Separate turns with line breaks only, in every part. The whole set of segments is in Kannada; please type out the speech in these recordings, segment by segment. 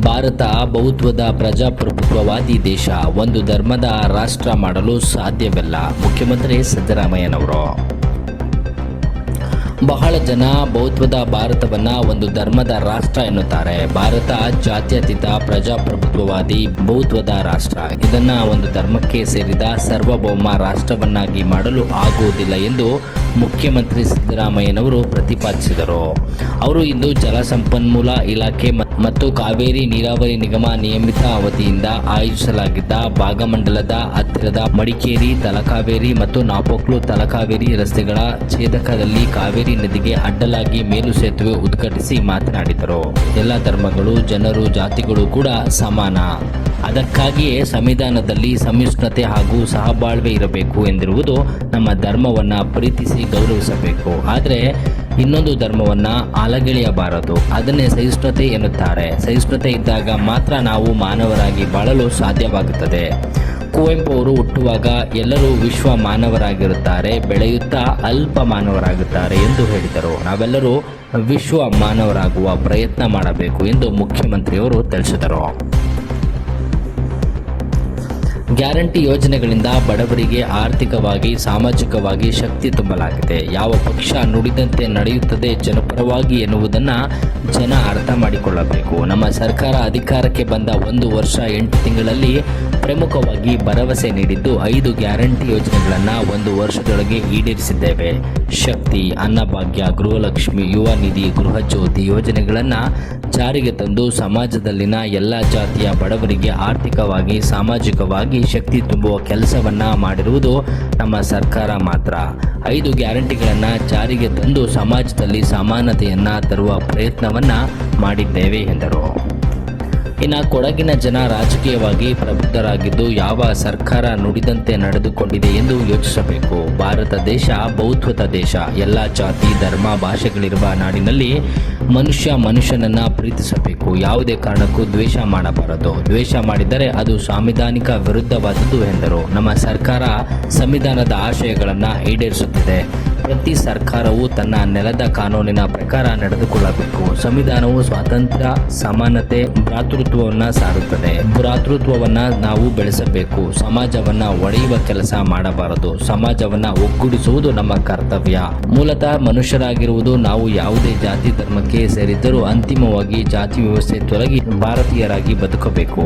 ಭಾರತ ಬಹುತ್ವದ ಪ್ರಜಾಪ್ರಭುತ್ವವಾದಿ ದೇಶ. ಒಂದು ಧರ್ಮದ ರಾಷ್ಟ್ರ ಮಾಡಲು ಸಾಧ್ಯವಿಲ್ಲ. ಮುಖ್ಯಮಂತ್ರಿ ಸಿದ್ದರಾಮಯ್ಯನವರು. ಬಹಳ ಜನ ಬೌದ್ಧದ ಭಾರತವನ್ನ ಒಂದು ಧರ್ಮದ ರಾಷ್ಟ್ರ ಎನ್ನುತ್ತಾರೆ. ಭಾರತ ಜಾತ್ಯತೀತ, ಪ್ರಜಾಪ್ರಭುತ್ವವಾದಿ, ಬೌದ್ಧದ ರಾಷ್ಟ್ರ. ಇದನ್ನ ಒಂದು ಧರ್ಮಕ್ಕೆ ಸೇರಿದ ಸಾರ್ವಭೌಮ ರಾಷ್ಟ್ರವನ್ನಾಗಿ ಮಾಡಲು ಆಗುವುದಿಲ್ಲ ಎಂದು ಮುಖ್ಯಮಂತ್ರಿ ಸಿದ್ದರಾಮಯ್ಯನವರು ಪ್ರತಿಪಾದಿಸಿದರು. ಅವರು ಇಂದು ಜಲಸಂಪನ್ಮೂಲ ಇಲಾಖೆ ಮತ್ತು ಕಾವೇರಿ ನೀರಾವರಿ ನಿಗಮ ನಿಯಮಿತ ಅವಧಿಯಿಂದ ಆಯೋಜಿಸಲಾಗಿದ್ದ ಭಾಗಮಂಡಲದ ಹತ್ತಿರದ ಮಡಿಕೇರಿ, ತಲಕಾವೇರಿ ಮತ್ತು ನಾಪೋಕ್ಲು ತಲಕಾವೇರಿ ರಸ್ತೆಗಳ ಛೇದಕದಲ್ಲಿ ಕಾವೇರಿ ನದಿಗೆ ಅಡ್ಡಲಾಗಿ ಮೇಲು ಸೇತುವೆ ಉದ್ಘಾಟಿಸಿ ಮಾತನಾಡಿದರು. ಎಲ್ಲ ಧರ್ಮಗಳು, ಜನರು, ಜಾತಿಗಳು ಕೂಡ ಸಮಾನ. ಅದಕ್ಕಾಗಿಯೇ ಸಂವಿಧಾನದಲ್ಲಿ ಸಮ್ಮಿಶ್ರತೆ ಹಾಗೂ ಸಹಬಾಳ್ವೆ ಇರಬೇಕು ಎಂದಿರುವುದು ನಮ್ಮ ಧರ್ಮವನ್ನ ಪ್ರೀತಿಸಿ ಗೌರವಿಸಬೇಕು. ಆದರೆ ಇನ್ನೊಂದು ಧರ್ಮವನ್ನ ಅಲಗೆಳೆಯಬಾರದು ಅದನ್ನೇ ಸಹಿಷ್ಣುತೆ ಎನ್ನುತ್ತಾರೆ. ಸಹಿಷ್ಣುತೆ ಇದ್ದಾಗ ಮಾತ್ರ ನಾವು ಮಾನವರಾಗಿ ಬಾಳಲು ಸಾಧ್ಯವಾಗುತ್ತದೆ. ಕುವೆಂಪು ಅವರು ಹುಟ್ಟುವಾಗ ಎಲ್ಲರೂ ವಿಶ್ವ ಮಾನವರಾಗಿರುತ್ತಾರೆ ಬೆಳೆಯುತ್ತಾ ಅಲ್ಪ ಮಾನವರಾಗುತ್ತಾರೆ ಎಂದು ಹೇಳಿದರು. ನಾವೆಲ್ಲರೂ ವಿಶ್ವ ಮಾನವರಾಗುವ ಪ್ರಯತ್ನ ಮಾಡಬೇಕು ಎಂದು ಮುಖ್ಯಮಂತ್ರಿಯವರು ತಿಳಿಸಿದರು. ಗ್ಯಾರಂಟಿ ಯೋಜನೆಗಳಿಂದ ಬಡವರಿಗೆ ಆರ್ಥಿಕವಾಗಿ, ಸಾಮಾಜಿಕವಾಗಿ ಶಕ್ತಿ ತುಂಬಲಾಗಿದೆ. ಯಾವ ಪಕ್ಷ ನುಡಿದಂತೆ ನಡೆಯುತ್ತದೆ ಜನಪರವಾಗಿ ಎನ್ನುವುದನ್ನು ಜನ ಅರ್ಥ ಮಾಡಿಕೊಳ್ಳಬೇಕು. ನಮ್ಮ ಸರ್ಕಾರ ಅಧಿಕಾರಕ್ಕೆ ಬಂದ ಒಂದು ವರ್ಷ ಎಂಟು ತಿಂಗಳಲ್ಲಿ ಪ್ರಮುಖವಾಗಿ ಭರವಸೆ ನೀಡಿದ್ದು ಐದು ಗ್ಯಾರಂಟಿ ಯೋಜನೆಗಳನ್ನು ಒಂದು ವರ್ಷದೊಳಗೆ ಈಡೇರಿಸಿದ್ದೇವೆ. ಶಕ್ತಿ, ಅನ್ನಭಾಗ್ಯ, ಗೃಹಲಕ್ಷ್ಮಿ, ಯುವ ನಿಧಿ, ಗೃಹ ಜ್ಯೋತಿ ಯೋಜನೆಗಳನ್ನು ಜಾರಿಗೆ ತಂದು ಸಮಾಜದಲ್ಲಿನ ಎಲ್ಲ ಜಾತಿಯ ಬಡವರಿಗೆ ಆರ್ಥಿಕವಾಗಿ, ಸಾಮಾಜಿಕವಾಗಿ ಶಕ್ತಿ ತುಂಬುವ ಕೆಲಸವನ್ನ ಮಾಡಿರುವುದು ನಮ್ಮ ಸರ್ಕಾರ ಮಾತ್ರ. ಐದು ಗ್ಯಾರಂಟಿಗಳನ್ನು ಜಾರಿಗೆ ತಂದು ಸಮಾಜದಲ್ಲಿ ಸಮಾನತೆಯನ್ನು ತರುವ ಪ್ರಯತ್ನವನ್ನ ಮಾಡಿದ್ದೇವೆ ಎಂದರು. ಇನ್ನು ಕೊಡಗಿನ ಜನ ರಾಜಕೀಯವಾಗಿ ಪ್ರಬುದ್ಧರಾಗಿದ್ದು ಯಾವ ಸರ್ಕಾರ ನುಡಿದಂತೆ ನಡೆದುಕೊಂಡಿದೆ ಎಂದು ಯೋಚಿಸಬೇಕು. ಭಾರತ ದೇಶ ಬೌದ್ಧತ ದೇಶ. ಎಲ್ಲ ಜಾತಿ, ಧರ್ಮ, ಭಾಷೆಗಳಿರುವ ನಾಡಿನಲ್ಲಿ ಮನುಷ್ಯ ಮನುಷ್ಯನನ್ನ ಪ್ರೀತಿಸಬೇಕು. ಯಾವುದೇ ಕಾರಣಕ್ಕೂ ದ್ವೇಷ ಮಾಡಬಾರದು. ದ್ವೇಷ ಮಾಡಿದರೆ ಅದು ಸಾಂವಿಧಾನಿಕ ವಿರುದ್ಧವಾದದ್ದು ಎಂದರು. ನಮ್ಮ ಸರ್ಕಾರ ಸಂವಿಧಾನದ ಆಶಯಗಳನ್ನು ಈಡೇರಿಸುತ್ತಿದೆ. ಪ್ರತಿ ಸರ್ಕಾರವು ತನ್ನ ನೆಲದ ಕಾನೂನಿನ ಪ್ರಕಾರ ನಡೆದುಕೊಳ್ಳಬೇಕು. ಸಂವಿಧಾನವು ಸ್ವಾತಂತ್ರ್ಯ, ಸಮಾನತೆ, ಭ್ರಾತೃತ್ವವನ್ನ ಸಾರುತ್ತದೆ. ಭ್ರಾತೃತ್ವವನ್ನ ನಾವು ಬೆಳೆಸಬೇಕು. ಸಮಾಜವನ್ನು ಒಡೆಯುವ ಕೆಲಸ ಮಾಡಬಾರದು. ಸಮಾಜವನ್ನು ಒಗ್ಗೂಡಿಸುವುದು ನಮ್ಮ ಕರ್ತವ್ಯ. ಮೂಲತಃ ಮನುಷ್ಯರಾಗಿರುವುದು ನಾವು ಯಾವುದೇ ಜಾತಿ ಧರ್ಮಕ್ಕೆ ಸೇರಿದ್ದರೂ ಅಂತಿಮವಾಗಿ ಜಾತಿ ವ್ಯವಸ್ಥೆ ತೊಲಗಿ ಭಾರತೀಯರಾಗಿ ಬದುಕಬೇಕು.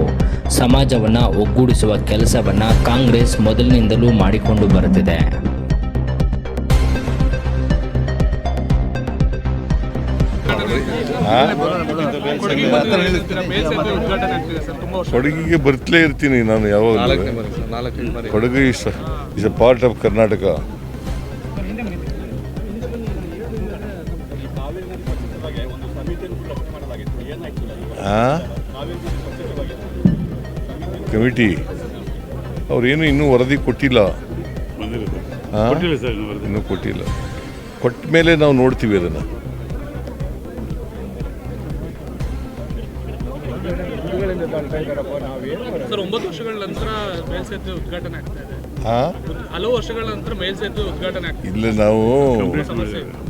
ಸಮಾಜವನ್ನು ಒಗ್ಗೂಡಿಸುವ ಕೆಲಸವನ್ನು ಕಾಂಗ್ರೆಸ್ ಮೊದಲಿನಿಂದಲೂ ಮಾಡಿಕೊಂಡು ಬರುತ್ತಿದೆ.
ಕೊಡಗಿಗೆ ಬರ್ತಲೇ ಇರ್ತೀನಿ ನಾನು ಯಾವಾಗ
ನಾಲ್ಕನೇ ಬಾರಿ ಸರ್ ನಾಲ್ಕನೇ ಬಾರಿ.
Kodagu is is a part of Karnataka committee ಅವ್ರೇನು ಇನ್ನೂ ವರದಿ ಕೊಟ್ಟಿಲ್ಲ? ಇನ್ನೂ ಕೊಟ್ಟಿಲ್ಲ. ಕೊಟ್ಟ ಮೇಲೆ ನಾವು ನೋಡ್ತೀವಿ ಅದನ್ನು.
ವರ್ಷಗಳ ನಂತರ ಮೇಲ್ಸೇತುವೆ ಉದ್ಘಾಟನೆ ಆಗ್ತಾ ಇದೆ.
ಹಾಂ?
ಹಲವು ವರ್ಷಗಳ ನಂತರ ಮೇಲ್ಸೇತುವೆ ಉದ್ಘಾಟನೆ ಆಗ್ತಾ
ಇಲ್ಲ ನಾವು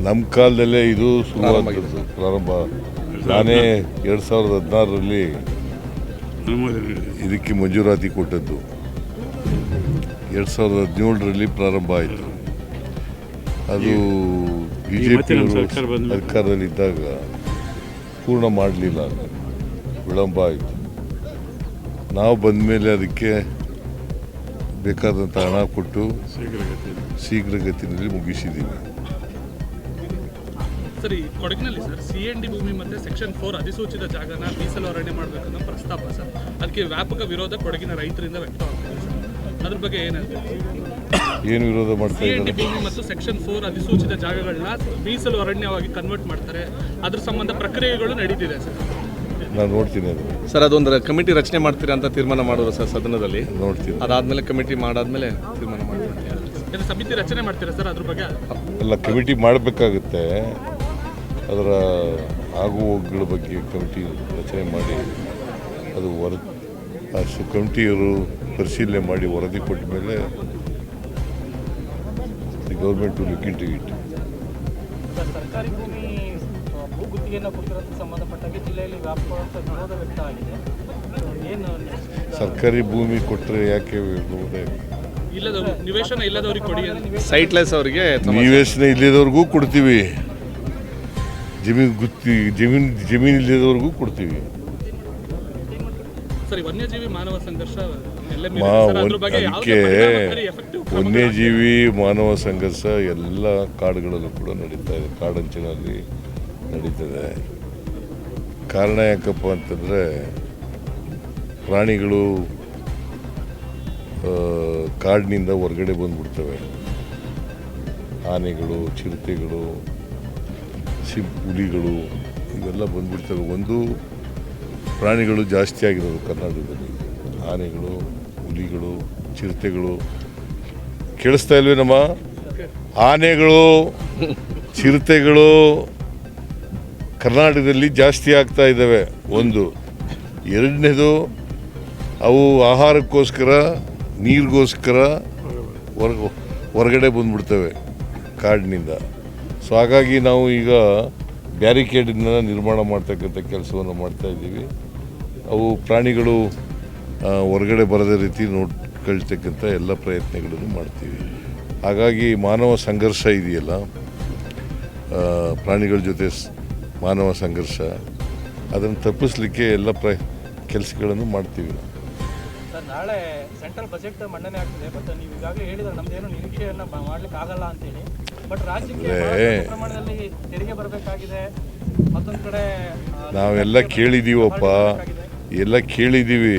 ನಮ್ಮ ಕಾಲದಲ್ಲೇ ಇದು ಶುರುವಾಗಿದ್ದು ಪ್ರಾರಂಭ. ನಾನೇ ಎರಡು ಸಾವಿರದ ಹದಿನಾರರಲ್ಲಿ ಇದಕ್ಕೆ ಮಂಜೂರಾತಿ ಕೊಟ್ಟದ್ದು. ಎರಡು ಸಾವಿರದ ಹದಿನೇಳರಲ್ಲಿ ಪ್ರಾರಂಭ ಆಯಿತು. ಅದು ಬಿ ಜೆ ಪಿ ಸರ್ಕಾರದಲ್ಲಿದ್ದಾಗ ಪೂರ್ಣ ಮಾಡಲಿಲ್ಲ. ವಿಳಂಬ ಆಯಿತು. ನಾವು ಬಂದ ಮೇಲೆ ಅದಕ್ಕೆ ಬೇಕಾದಂಥ ಹಣ ಕೊಟ್ಟು ಶೀಘ್ರಗತಿಯಲ್ಲಿ ಮುಗಿಸಿದ್ದೀವಿ.
ಸರ್ ಈ ಕೊಡಗಿನಲ್ಲಿ ಸರ್ ಸಿ ಎನ್ ಡಿ ಭೂಮಿ ಮತ್ತೆ ಸೆಕ್ಷನ್ ಫೋರ್ ಅಧಿಸೂಚಿತ ಜಾಗನ ಮೀಸಲು ಅರಣ್ಯ ಮಾಡಬೇಕನ್ನೋ ಪ್ರಸ್ತಾಪ ಸರ್. ಅದಕ್ಕೆ ವ್ಯಾಪಕ ವಿರೋಧ ಕೊಡಗಿನ ರೈತರಿಂದ ವ್ಯಕ್ತವಾಗ್ತಿದೆ ಸರ್. ಅದ್ರ ಬಗ್ಗೆ ಏನಾಗುತ್ತೆ
ಏನು ವಿರೋಧ ಮಾಡ್ತಾ
ಎನ್ ಡಿ
ಇದ್ದಾರೆ?
ಭೂಮಿ ಮತ್ತು ಸೆಕ್ಷನ್ ಫೋರ್ ಅಧಿಸೂಚಿತ ಜಾಗಗಳನ್ನ ಮೀಸಲು ಅರಣ್ಯವಾಗಿ ಕನ್ವರ್ಟ್ ಮಾಡ್ತಾರೆ. ಅದ್ರ ಸಂಬಂಧ ಪ್ರಕ್ರಿಯೆಗಳು ನಡೀತಿದೆ ಸರ್.
ನಾನು ನೋಡ್ತೀನಿ ಅದು.
ಸರ್ ಅದೊಂದು ಕಮಿಟಿ ರಚನೆ ಮಾಡ್ತೀರಾ ಅಂತ ತೀರ್ಮಾನ ಮಾಡೋದು ಸರ್ ಸದನದಲ್ಲಿ?
ನೋಡ್ತೀನಿ.
ಅದಾದ್ಮೇಲೆ ಕಮಿಟಿ ಮಾಡಾದ್ಮೇಲೆ ತೀರ್ಮಾನ ಮಾಡ್ತೀನಿ
ಏನು ಸಮಿತಿ ರಚನೆ ಮಾಡ್ತೀರಾ ಸರ್ ಅದ್ರ ಬಗ್ಗೆ?
ಎಲ್ಲ ಕಮಿಟಿ ಮಾಡಬೇಕಾಗುತ್ತೆ. ಅದರ ಆಗು ಹೋಗುಗಳ ಬಗ್ಗೆ ಕಮಿಟಿ ರಚನೆ ಮಾಡಿ ಅದು ವರ ಅಷ್ಟು ಕಮಿಟಿಯವರು ಪರಿಶೀಲನೆ ಮಾಡಿ ವರದಿ ಕೊಟ್ಟ ಮೇಲೆ the government to look it
ಸರ್ಕಾರಿ ಗುತ್ತಿಗೆಯನ್ನು ಕೊಟ್ಟಿರೋದಕ್ಕೆ ಸಂಬಂಧಪಟ್ಟಾಗೆ ಜಿಲ್ಲೆಯಲ್ಲಿ ವ್ಯಾಪಕವಾದ ವಿರೋಧ ವ್ಯಕ್ತ ಆಗಿದೆ ಏನು
ಸರ್ಕಾರಿ ಭೂಮಿ ಕೊಟ್ಟರೆ ಯಾಕೆ ವಿರೋಧ?
ಇಲ್ಲದ ನಿವೇಶನ ಇಲ್ಲದವ್ರಿಗೆ ಕೊಡಿ
ಸೈಟ್ಲೆಸ್ ಅವರಿಗೆ
ನಿವೇಶನ ಇಲ್ಲದವ್ರಿಗೂ ಕೊಡ್ತೀವಿ. ಜಮೀನು ಗುತ್ತಿ ಜಮೀನು ಜಮೀನು ಇಲ್ಲದವ್ರಿಗೂ ಕೊಡ್ತೀವಿ.
ಸರಿ ವನ್ಯಜೀವಿ ಮಾನವ ಸಂಘರ್ಷ
ವನ್ಯಜೀವಿ ಮಾನವ ಸಂಘರ್ಷ ಎಲ್ಲ ಕಾಡುಗಳಲ್ಲೂ ಕೂಡ ನಡೀತಾ ಇದೆ. ಕಾಡಂಚಿನಲ್ಲಿ ನಡೀತದೆ. ಕಾರಣ ಯಾಕಪ್ಪ ಅಂತಂದರೆ, ಪ್ರಾಣಿಗಳು ಕಾಡಿನಿಂದ ಹೊರಗಡೆ ಬಂದ್ಬಿಡ್ತವೆ. ಆನೆಗಳು, ಚಿರತೆಗಳು ಸಿಂಪ್ ಹುಲಿಗಳು, ಇವೆಲ್ಲ ಬಂದ್ಬಿಡ್ತವೆ. ಒಂದು, ಪ್ರಾಣಿಗಳು ಜಾಸ್ತಿ ಆಗಿರೋದು ಕರ್ನಾಟಕದಲ್ಲಿ. ಆನೆಗಳು, ಹುಲಿಗಳು, ಚಿರತೆಗಳು. ಕೇಳಿಸ್ತಾ ಇಲ್ವೇನಮ್ಮ? ಆನೆಗಳು, ಚಿರತೆಗಳು ಕರ್ನಾಟಕದಲ್ಲಿ ಜಾಸ್ತಿ ಆಗ್ತಾ ಇದ್ದಾವೆ. ಒಂದು. ಎರಡನೇದು, ಅವು ಆಹಾರಕ್ಕೋಸ್ಕರ, ನೀರಿಗೋಸ್ಕರ ಹೊರ, ಹೊರಗಡೆ ಬಂದ್ಬಿಡ್ತವೆ ಕಾಡಿನಿಂದ. ಸೊ ಹಾಗಾಗಿ ನಾವು ಈಗ ಬ್ಯಾರಿಕೇಡನ್ನ ನಿರ್ಮಾಣ ಮಾಡ್ತಕ್ಕಂಥ ಕೆಲಸವನ್ನು ಮಾಡ್ತಾ ಇದ್ದೀವಿ. ಅವು ಪ್ರಾಣಿಗಳು ಹೊರಗಡೆ ಬರದ ರೀತಿ ನೋಡ್ಕೊಳ್ತಕ್ಕಂಥ ಎಲ್ಲ ಪ್ರಯತ್ನಗಳನ್ನು ಮಾಡ್ತೀವಿ. ಹಾಗಾಗಿ ಮಾನವ ಸಂಘರ್ಷ ಇದೆಯಲ್ಲ ಪ್ರಾಣಿಗಳ ಜೊತೆ ಮಾನವ ಸಂಘರ್ಷ ಅದನ್ನು ತಪ್ಪಿಸ್ಲಿಕ್ಕೆ ಎಲ್ಲ ಪ್ರ ಕೆಲಸಗಳನ್ನು ಮಾಡ್ತೀವಿ ನಾವು.
ನಾಳೆ ಸೆಂಟ್ರಲ್ ಬಜೆಟ್ ಮಂಡನೆ ಆಗ್ತಿದೆ ಬಟ್ ನೀವು ಈಗಾಗಲೇ ಹೇಳಿದ್ರೆ ನಮ್ದೇನು ನಿರೀಕ್ಷೆಯನ್ನು ಮಾಡ್ಲಿಕ್ಕೆ ಆಗಲ್ಲ ಅಂತೇಳಿ. ಬಟ್ ರಾಜ್ಯಕ್ಕೆ ಪ್ರಮಾಣದಲ್ಲಿ ತೆರಿಗೆ ಬರಬೇಕಾಗಿದೆ ಮತ್ತೊಂದು ಕಡೆ
ನಾವೆಲ್ಲ
ಕೇಳಿದೀವಪ್ಪ.
ಎಲ್ಲ ಕೇಳಿದ್ದೀವಿ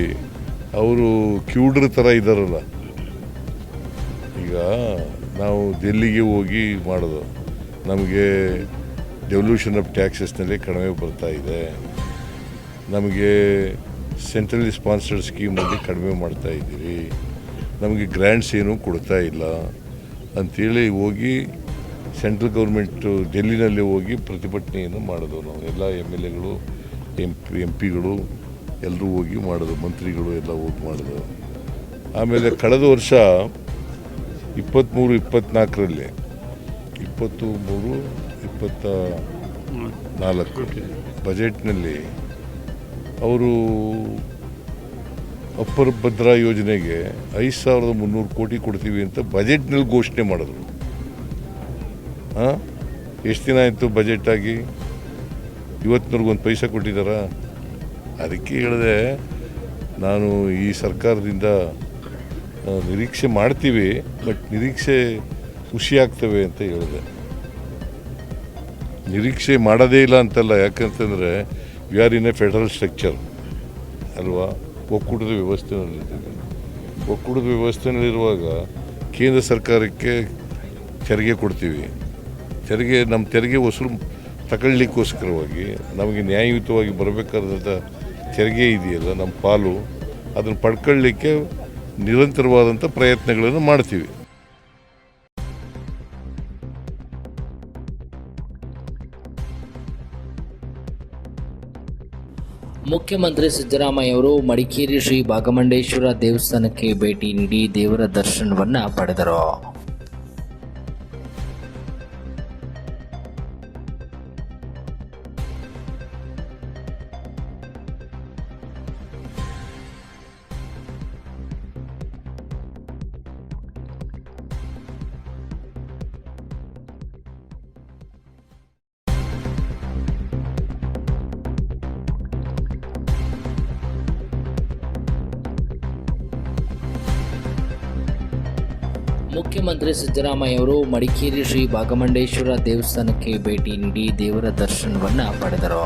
ಅವರು ಕ್ಯೂಡ್ರ ಥರ ಇದ್ದಾರಲ್ಲ ಈಗ ನಾವು ಡೆಲ್ಲಿಗೆ ಹೋಗಿ ಮಾಡೋದು. ನಮಗೆ ಡೆವಲ್ಯೂಷನ್ ಆಫ್ ಟ್ಯಾಕ್ಸಸ್ನಲ್ಲಿ ಕಡಿಮೆ ಬರ್ತಾ ಇದೆ. ನಮಗೆ ಸೆಂಟ್ರಲಿ ಸ್ಪಾನ್ಸರ್ಡ್ ಸ್ಕೀಮಲ್ಲಿ ಕಡಿಮೆ ಮಾಡ್ತಾ ಇದ್ದೀರಿ. ನಮಗೆ ಗ್ರ್ಯಾಂಟ್ಸ್ ಏನೂ ಕೊಡ್ತಾ ಇಲ್ಲ. ಅಂಥೇಳಿ ಹೋಗಿ ಸೆಂಟ್ರಲ್ ಗೌರ್ಮೆಂಟು ಡೆಲ್ಲಿನಲ್ಲಿ ಹೋಗಿ ಪ್ರತಿಭಟನೆಯನ್ನು ಮಾಡಿದ್ವು ನಾವು. ಎಲ್ಲ ಎಂ ಎಲ್ ಎಗಳು, ಎಂ ಪಿ ಎಂ ಪಿಗಳು ಎಲ್ಲರೂ ಹೋಗಿ ಮಾಡಿದ್ರು. ಮಂತ್ರಿಗಳು ಎಲ್ಲ ಹೋಗಿ ಮಾಡಿದ್ರು. ಆಮೇಲೆ ಕಳೆದ ವರ್ಷ ಇಪ್ಪತ್ತ್ಮೂರು ಇಪ್ಪತ್ತ್ನಾಲ್ಕರಲ್ಲಿ ಇಪ್ಪತ್ತು ಮೂರು ಇಪ್ಪತ್ತ ನಾಲ್ಕು ಬಜೆಟ್ನಲ್ಲಿ ಅವರು ಅಪ್ಪರ್ ಭದ್ರಾ ಯೋಜನೆಗೆ ಐದು ಸಾವಿರದ ಮುನ್ನೂರು ಕೋಟಿ ಕೊಡ್ತೀವಿ ಅಂತ ಬಜೆಟ್ನಲ್ಲಿ ಘೋಷಣೆ ಮಾಡಿದ್ರು. ಹಾಂ ಎಷ್ಟು ದಿನ ಆಯಿತು ಬಜೆಟ್ ಆಗಿ? ಇವತ್ತಿನವ್ರಿಗೆ ಒಂದು ಪೈಸೆ ಕೊಟ್ಟಿದ್ದಾರ? ಅದಕ್ಕೆ ಹೇಳಿದೆ ನಾನು ಈ ಸರ್ಕಾರದಿಂದ ನಿರೀಕ್ಷೆ ಮಾಡ್ತೀವಿ ಬಟ್ ನಿರೀಕ್ಷೆ ಖುಷಿ ಆಗ್ತವೆ ಅಂತ ಹೇಳಿದೆ. ನಿರೀಕ್ಷೆ ಮಾಡೋದೇ ಇಲ್ಲ ಅಂತಲ್ಲ, ಯಾಕಂತಂದರೆ we are in a federal structure ಅಲ್ವಾ? ಒಕ್ಕೂಟದ ವ್ಯವಸ್ಥೆನಲ್ಲಿದ್ದೀವಿ ಒಕ್ಕೂಟದ ವ್ಯವಸ್ಥೆನಲ್ಲಿರುವಾಗ ಕೇಂದ್ರ ಸರ್ಕಾರಕ್ಕೆ ತೆರಿಗೆ ಕೊಡ್ತೀವಿ. ತೆರಿಗೆ ನಮ್ಮ ತೆರಿಗೆ ವಸೂಲು ತಗೊಳ್ಳಿಕ್ಕೋಸ್ಕರವಾಗಿ ನಮಗೆ ನ್ಯಾಯಯುತವಾಗಿ ಬರಬೇಕಾದಂಥ ತೆರಿಗೆ ಇದೆಯಲ್ಲ ನಮ್ಮ ಪಾಲು, ಅದನ್ನು ಪಡ್ಕೊಳ್ಳಿಕ್ಕೆ ನಿರಂತರವಾದಂಥ ಪ್ರಯತ್ನಗಳನ್ನು ಮಾಡ್ತೀವಿ.
ಮುಖ್ಯಮಂತ್ರಿ ಸಿದ್ದರಾಮಯ್ಯ ಅವರು ಮಡಿಕೇರಿ ಶ್ರೀ ಭಾಗಮಂಡೇಶ್ವರ ದೇವಸ್ಥಾನಕ್ಕೆ ಭೇಟಿ ನೀಡಿ ದೇವರ ದರ್ಶನವನ್ನ ಪಡೆದರು. ಮುಖ್ಯಮಂತ್ರಿ ಸಿದ್ದರಾಮಯ್ಯ ಅವರು ಮಡಿಕೇರಿ ಶ್ರೀ ಭಾಗಮಂಡೇಶ್ವರ ದೇವಸ್ಥಾನಕ್ಕೆ ಭೇಟಿ ನೀಡಿ ದೇವರ ದರ್ಶನವನ್ನು ಪಡೆದರು.